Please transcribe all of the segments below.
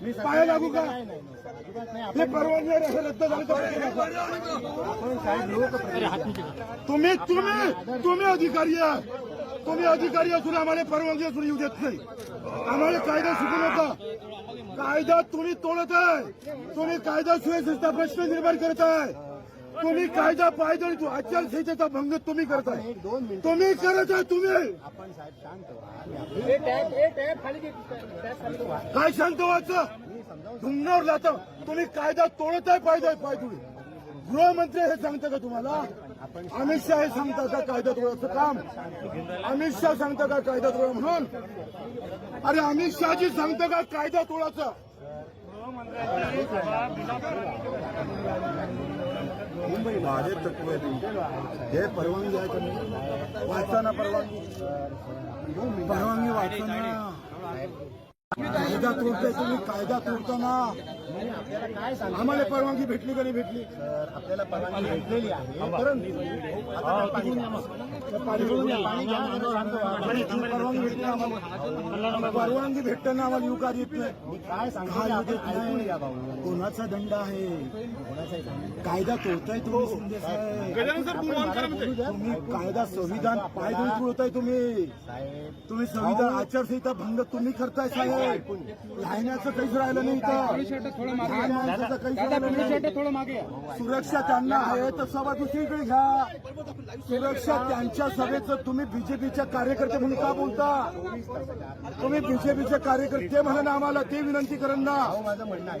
पाया लागू का? हे परवानगी आहे, हे रद्द झालं तर तुम्ही तुम्ही तुम्ही अधिकारी आहे. तुम्ही अधिकारी असून आम्हाला परवानगी असून येऊ देत नाही. आम्हाला कायदा शिकू नका. कायदा तुम्ही तोडत आहे. तुम्ही कायदा सुव्यवस्थेचा प्रश्न निर्माण करत आहे. तुम्ही कायदा पायदळी तू आचारसंहितेचा भंग तुम्ही करताय तुम्ही करत आहे तुम्ही. काय शांत व्हायचं? धुमण्यावर जातं तुम्ही कायदा तोडत आहे पायदा पाय तुम्ही गृहमंत्री हे सांगतं का तुम्हाला? अमित शहा हे सांगता का कायदा तोडायचं काम? अमित शहा सांगता का कायदा तोडा म्हणून? अरे अमित शहाजी सांगतं का कायदा तोडायचं? मुंबई तत्व आहे तुमचे. हे परवानगी आहे तुम्ही वाचताना परवानगी परवानगी वाचताना कायदा तोडताय तुम्ही कायदा तोडताना आम्हाला परवानगी भेटली का नाही भेटली? आपल्याला परवानगी भेटलेली आहे परंतु. परवानगी भेटली आम्हाला. परवानगी भेटताना आम्हाला युकार येत नाही. मी काय हा भाऊ. कोणाचा दंड आहे. कायदा तोडताय तुम्ही शिंदे साहेब. तुम्ही कायदा संविधान पाय तोडताय तुम्ही. साहेब. तुम्ही संविधान आचारसंहिता भंग तुम्ही करताय साहेब. राहण्याचं काहीच राहिलं नाही माणसाचं काहीच राहिलं नाही. सुरक्षा त्यांना आहे तर सभा दुसरीकडे घ्या. सुरक्षा त्यांच्या सभेचं तुम्ही बीजेपीच्या कार्यकर्ते म्हणून का बोलता? तुम्ही बीजेपीचे कार्यकर्ते म्हणून आम्हाला ते विनंती करण ना. माझं म्हणणं आहे.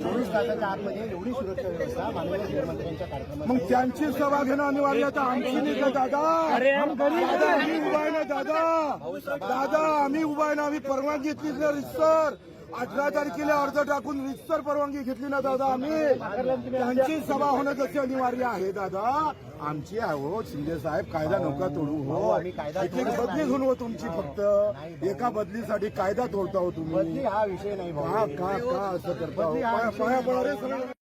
चोवीस तासाच्या आतमध्ये एवढी सुरक्षा व्यवस्था माननीय मग त्यांची सभा घेणं अनिवार्य आहे. आता आमची नाही का दादा? दादा आम्ही उभा आहे ना दादा? दादा आम्ही उभा आहे ना आम्ही परवानगी घेतली ना रितसर. अठरा तारखेला अर्ज टाकून रितसर परवानगी घेतली ना दादा आम्ही. त्यांची सभा होणं जसे अनिवार्य आहे दादा. आमची आहे हो शिंदे साहेब कायदा नका तोडू हो. आम्ही कायदा एक एक बदली घेऊन हो तुमची फक्त. एका बदलीसाठी कायदा तोडता हो तुम्ही. हा विषय नाही का का का असं करता हो? पाया पाया पडा रे सगळे.